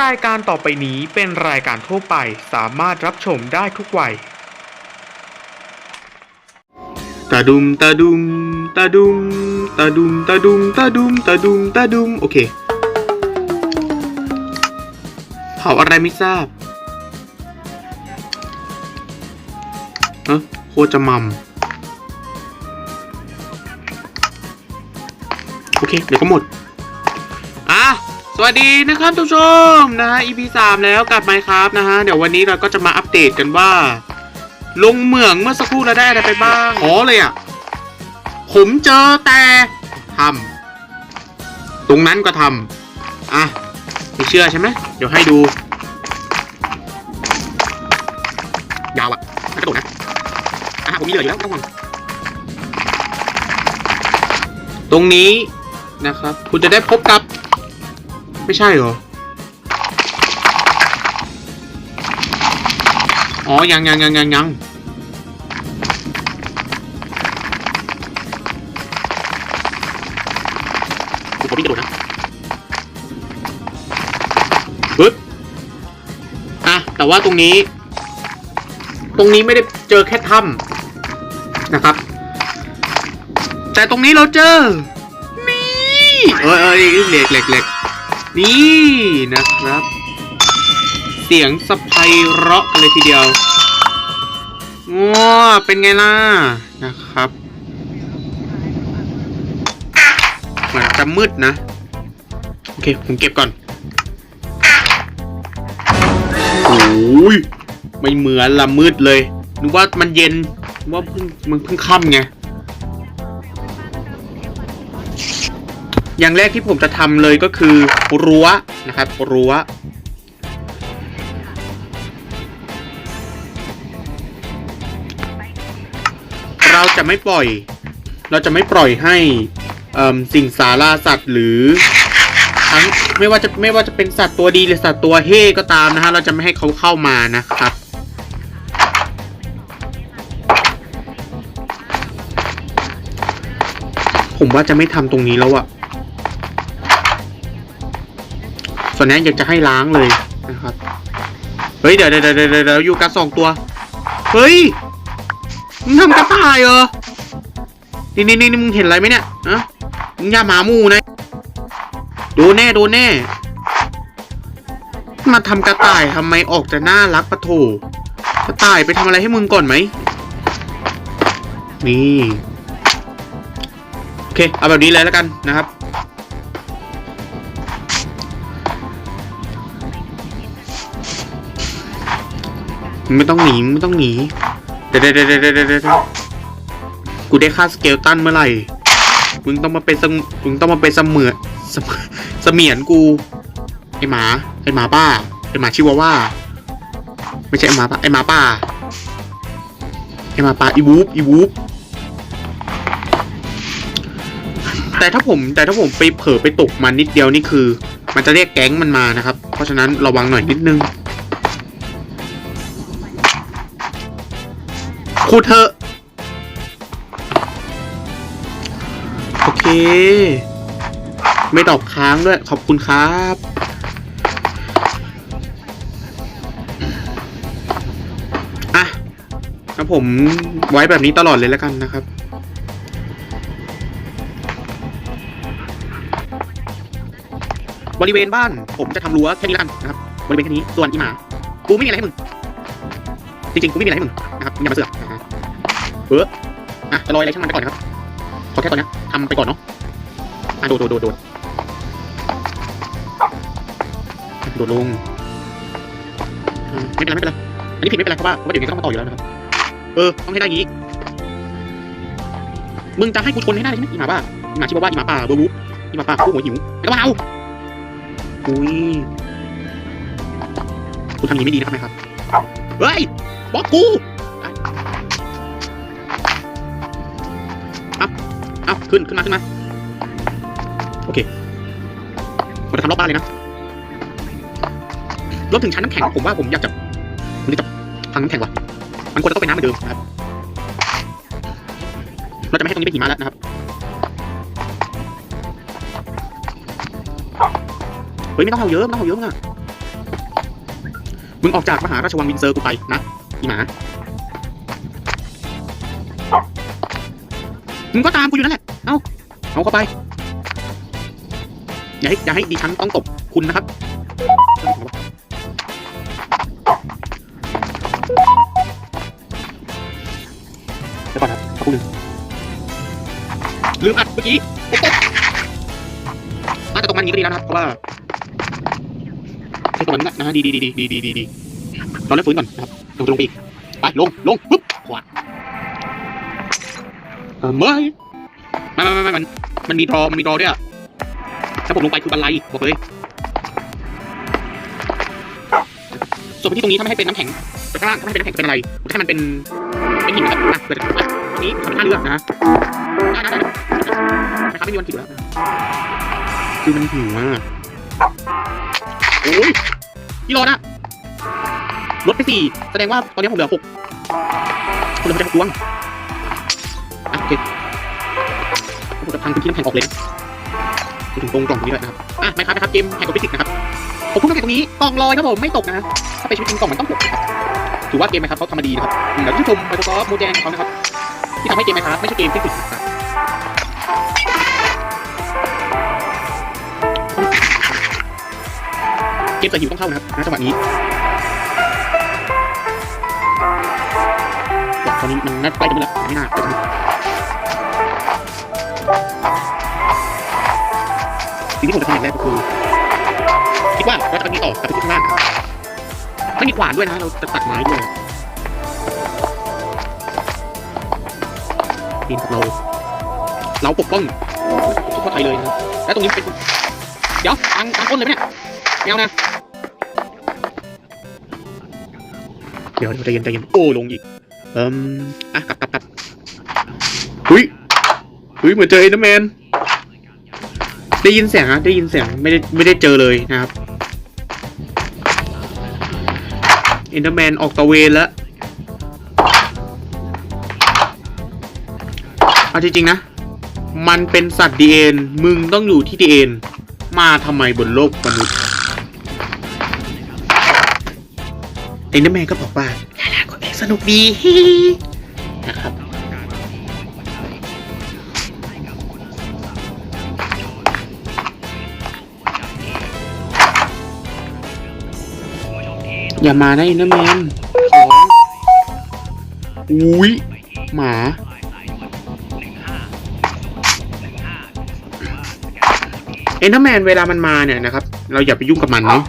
รายการต่อไปนี้เป็นรายการทั่วไปสามารถรับชมได้ทุกวัย ตาดุมตาดุมตาดุมตาดุมตาดุมตาดุมตาดุมตาดุมโอเคเผาอะไรไม่ทราบเอะโคจะมัมโอเค เดี๋ยวก็หมด สวัสดีนะครับทุกชมนะฮะ EP 3แล้วกลับมาครับนะฮะ เดี๋ยววันนี้เราก็จะมาอัปเดตกันว่า ลงเหมืองเมื่อสักครู่เราได้อะไรไปบ้างอ๋อเลยอะ ผมเจอแต่ทำตรงนั้นก็ทำอะไม่เชื่อใช่ไหมเดี๋ยวให้ดู ยาวอะน่ากระโดดนะอะผมมีเหลืออยู่แล้วต้องห่วงตรงนี้นะครับ คุณจะได้พบกับ ไม่ใช่เหรอ อ๋อ ยังยังยังยังยังกูขอวิ่งกระโดดนะปึ๊บอะ แต่ว่าตรงนี้ ตรงนี้ไม่ได้เจอแค่ถ้ำนะครับ แต่ตรงนี้เราเจอ นี่ เอ้ยเอ้ยเหล็กเหล็กเหล็ก นี่นะครับ เสียงสะไพเราะกันเลยทีเดียวว้าเป็นไงล่ะนะครับ เหมือนจะมืดนะ โอเค ผมเก็บก่อนโอ้ยไม่เหมือนละมืดเลยนึกว่ามันเย็นนึกว่าเพิ่งมันเพิ่งค่ำไง อย่างแรกที่ผมจะทำเลยก็คือรั้วนะครับ รั้ว เราจะไม่ปล่อย เราจะไม่ปล่อยให้สิ่งสาราสัตว์หรือทั้งไม่ว่าจะไม่ว่าจะเป็นสัตว์ตัวดีหรือสัตว์ตัวเฮ่ก็ตามนะฮะเราจะไม่ให้เขาเข้ามานะครับผมว่าจะไม่ทำตรงนี้แล้วอะ ส่วนนี้อยากจะให้ล้างเลยนะครับเฮ้ยเดี๋ยวเดี๋ยวเดี๋ยวเดี๋ยวเดี๋ยวอยู่กันสองตัวเฮ้ยมึงทำกระต่ายเหรอนี่นี่นี่มึงเห็นอะไรไหมเนี่ยอะมึงอย่าหมาหมูนะโดนแน่โดนแน่ มาทำกระต่ายทำไมออกจะน่ารักปะโถกระต่ายไปทำอะไรให้มึงก่อนไหมนี่โอเคเอาแบบนี้เลยแล้วกันนะครับ ไม่ต้องหนีไม่ต้องหนีเดี๋ยวเดี๋ยวเดี๋ยวเดี๋ยวเดี๋ยวกูได้ค่าสเกลตันเมื่อไหร่มึงต้องมาเป็นสมึงต้องมาเป็นเสมือนเสมียนกูไอหมาไอหมาป้าไอหมาชิวาว่า ไม่ใช่ไอหมาป้าไอหมาป้าไอหมาป้าอีวูฟอีวูฟแต่ถ้าผมแต่ถ้าผมไปเผลอไปตกมันนิดเดียวนี่คือ มันจะเรียกแก๊งมันมานะครับ เพราะฉะนั้นระวังหน่อยนิดนึง คูดเถอะ โอเค ไม่ตอบค้างด้วย ขอบคุณครับ อะแล้วผมไว้แบบนี้ตลอดเลยแล้วกันนะครับบริเวณบ้านผมจะทำรั้วแค่นี้แล้วกันนะครับบริเวณแค่นี้ส่วนอีหมากูไม่มีอะไรให้มึงจริงๆกูไม่มีอะไรให้มึงนะครับอย่ามาเสือก เอออะจะลอยอะไรช่างมันไปก่อนนะครับขอแค่ตอนนี้ทำไปก่อนเนาะอะโดดโดดโดดโดดโดดลงไม่เป็นไรไม่เป็นไรอันนี้ผิดไม่เป็นไรเพราะว่าเพราะว่าเดี๋ยวนี้ก็ต้องมาต่ออยู่แล้วนะครับ เออต้องให้ได้งี้มึงจะให้กูชนให้ได้ใช่ไหมอีหมาบ้าอีหมาชิบะว่าอีหมาป่าเบอร์วูฟอีหมาป่าคู่หัวหิวไม่ต้องมาเอาอุ้ยคุณทำอย่างนี้ไม่ดีนะครับเฮ้ยบล็อกกู ขึ้นขึ้นมาขึ้นมาโอเคผมจะทำรอบบ้านเลยนะรวมถึงชั้นน้ำแข็งผมว่าผมอยากจะผมจะพังน้ำแข็งว่ะมันควรจะต้องเป็นน้ำเหมือนเดิมนะครับเราจะไม่ให้ตรงนี้เป็นหิมะแล้วนะครับเฮ้ยไม่ต้องเอาเยอะไม่ต้องเอาเยอะมึงอะมึงออกจากมหาราชวังวินเซอร์กูไปนะอีหมามึงก็ตามกูอยู่นั่นแหละ เอาเอาเข้าไป อย่าให้อย่าให้ดิฉันต้องตบคุณนะครับ เดี๋ยวก่อนครับครู่หนึลืมอัดเมื่อกี้น่าจะตรงมันนี้ก็ดีแล้วนะครับ เพราะว่าตัวนั้นนะฮะดีดีดีดีดีดีดีตอนแล้วฟื้นก่อนนะครับลงไปลงไปีกไปลงลงปุ๊บขวาเอ่อเมื่อย ไม่ไม่ไม่มันมันมีดรอมันมีดรอด้วยอะถ้าผมลงไปคือบันไลบอกเลยส่วนที่ตรงนี้ถ้าไม่ให้เป็นน้ำแข็งแต่ข้างล่างถ้าไม่ให้เป็นน้ำแข็งเป็นอะไรผมจะให้มันเป็นเป็นหินนะครับอะเกิดอะอันนี้ทำเป็นท่าเรือนะได้ได้ได้นะครับไม่มีวันผิดอแล้วคือมันหิวมากโอ้ยกิโลนะลดไปสี่แสดงว่าตอนนี้ผมเหลือหกผมเหลือหกดวงอะโอเค ผมจะพังพื้นที่น้ำแข็งออกเลยนถึงตรงกล่องตรงนี้เลยนะครับ อะไม่ครับนะครับเกมแข่งกับฟิสิกส์นะครับ ผมพูดตั้งแต่ตรงนี้กล่องลอยครับผมไม่ตกนะถ้าไปชีวิตจริงกล่องมันต้องตกครับ ถือว่าเกมไหมครับเขาทำมาดีนะครับเดี๋ยวที่ชมไมโครซอฟท์โมแจงของเขานะครับ ที่ทำให้เกมไหมครับไม่ใช่เกมฟิสิกส์นะครับเกมเสือหิวต้องเข้านะครับณจังหวะนี้ตอนนี้มันน่าใกล้จะหมดแล้วไม่น่าใกล้จะหมด สิ่งที่ผมจะทำอย่างแรกก็คือคิดว่าเราจะไปมีต่อกับไปที่ข้างล่างครับไม่มีขวานด้วยนะเราจะตัดไม้ด้วยนี่ครับเราเราปกป้องทุกคนไทยเลยนะและตรงนี้เป็นเดี๋ยวทางทางต้นเลยไหมเนี่ยไม่เอานะเดี๋ยวใจเย็นใจเย็นโอ้ลงอีกเอิ่มอะกลับกลับกลับหุยหุยเหมือนเจอเอ็นเดอร์แมน ได้ยินเสียงอะได้ยินเสียงไม่ได้ไม่ได้เจอเลยนะครับเอ็นเดอร์แมนออกตะเวนแล้วเอาจริงๆนะ มันเป็นสัตว์ดีเอ็นมึงต้องอยู่ที่ดีเอ็นมาทำไมบนโลกมนุษย์เอ็นเดอร์แมนก็บอกว่าลาลาคนเองสนุกดีนะครับ อย่ามานะอินเนอร์แมนขออุ้ยหมาเอ็นเดอร์แมนเวลามันมาเนี่ยนะครับ เราอย่าไปยุ่งกับมันเนาะ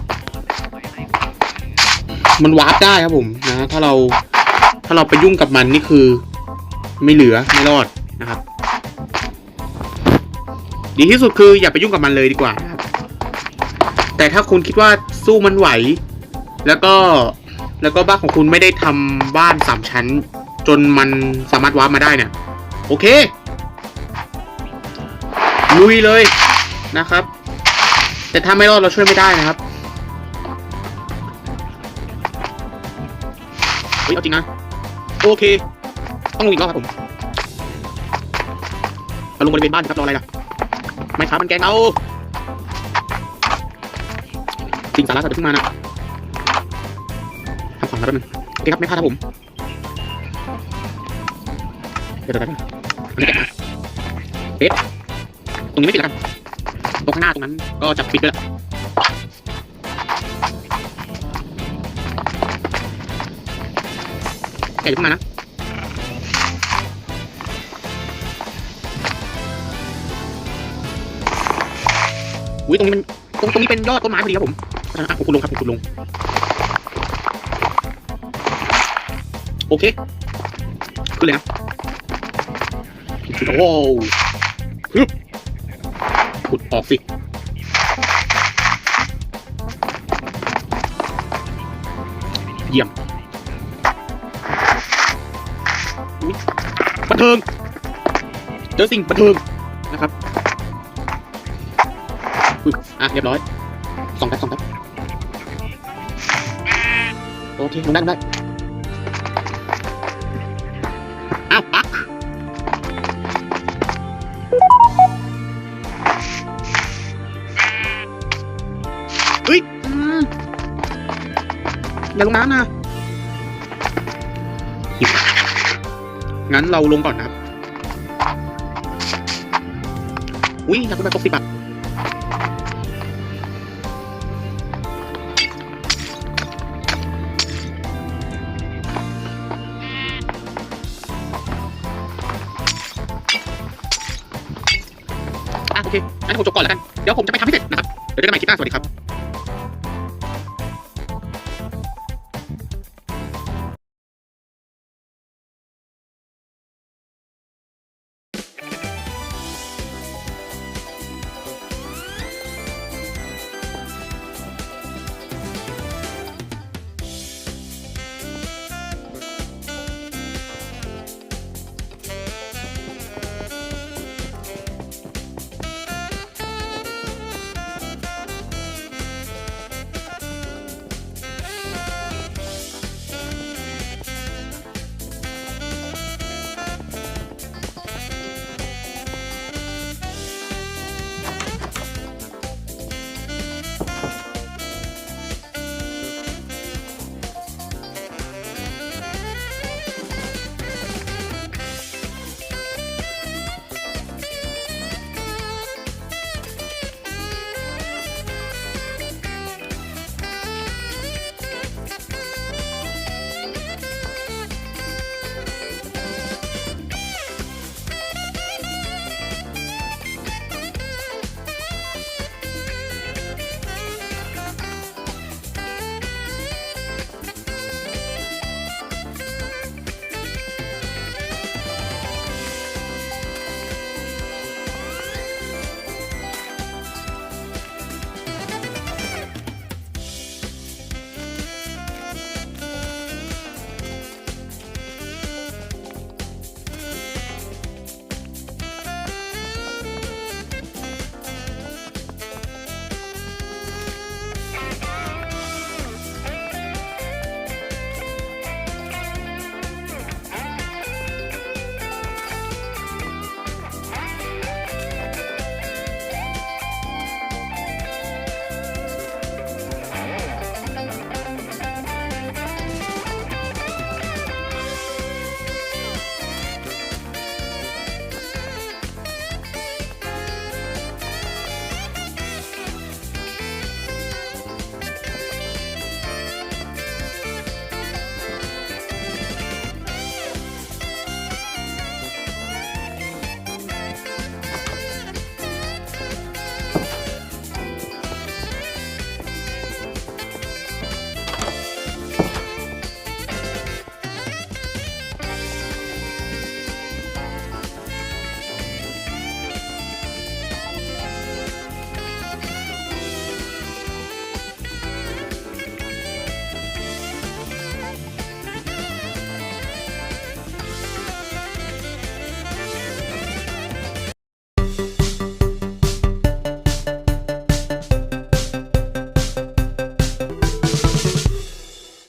มันวาร์ปได้ครับผมนะถ้าเราถ้าเราไปยุ่งกับมันนี่คือ ไม่เหลือไม่รอดนะครับ ดีที่สุดคืออย่าไปยุ่งกับมันเลยดีกว่านะครับแต่ถ้าคุณคิดว่าสู้มันไหว แล้วก็แล้วก็บ้านของคุณไม่ได้ทำบ้านสามชั้น จนมันสามารถวาร์ปมาได้เนี่ย โอเคลุยเลยนะครับ แต่ถ้าไม่รอดเราช่วยไม่ได้นะครับเฮ้ยเอาจริงนะ โอเค ต้องลงอีกรอบครับผมมาลงบริเวณบ้านครับรออะไรล่ะ ไม่ครับมันแกงเราสิ่งสาระสัตว์เพิ่งมานะ ของแล้วแป๊บนึงโอเคครับไม่พลาดครับผมเดี๋ยวเดี๋ยวเดี๋ยวอันนะป๊ะตรงนี้ไม่ปิดแล้วกันตรงข้างหน้าตรงนั้นก็จะปิดไปแล้วแกะอย่าเพิ่งมานะอุ้ยตรงนี้มันตรงตรงนี้เป็นยอดต้นไม้พอดีครับผมอะผมคุณลงครับผมคุณลง โอเคขึ้นเลยนะโอ้โหฮึบขุดออกสิเยี่ยมบันเทิงเจอสิ่งบันเทิงนะครับอุ๊ยอะเรียบร้อยสองแป๊บสองแป๊บโอเคลงได้ลงได้ เฮ้ยอืมอย่าลงน้ำนะงั้นเราลงก่อนนะครับ อุ้ยอยากได้ตกสิบอะอะโอเคงั้นผมจบก่อนแล้วกัน เดี๋ยวผมจะไปทำให้เสร็จนะครับ เดี๋ยวเจอกันใหม่คลิปหน้า สวัสดีครับ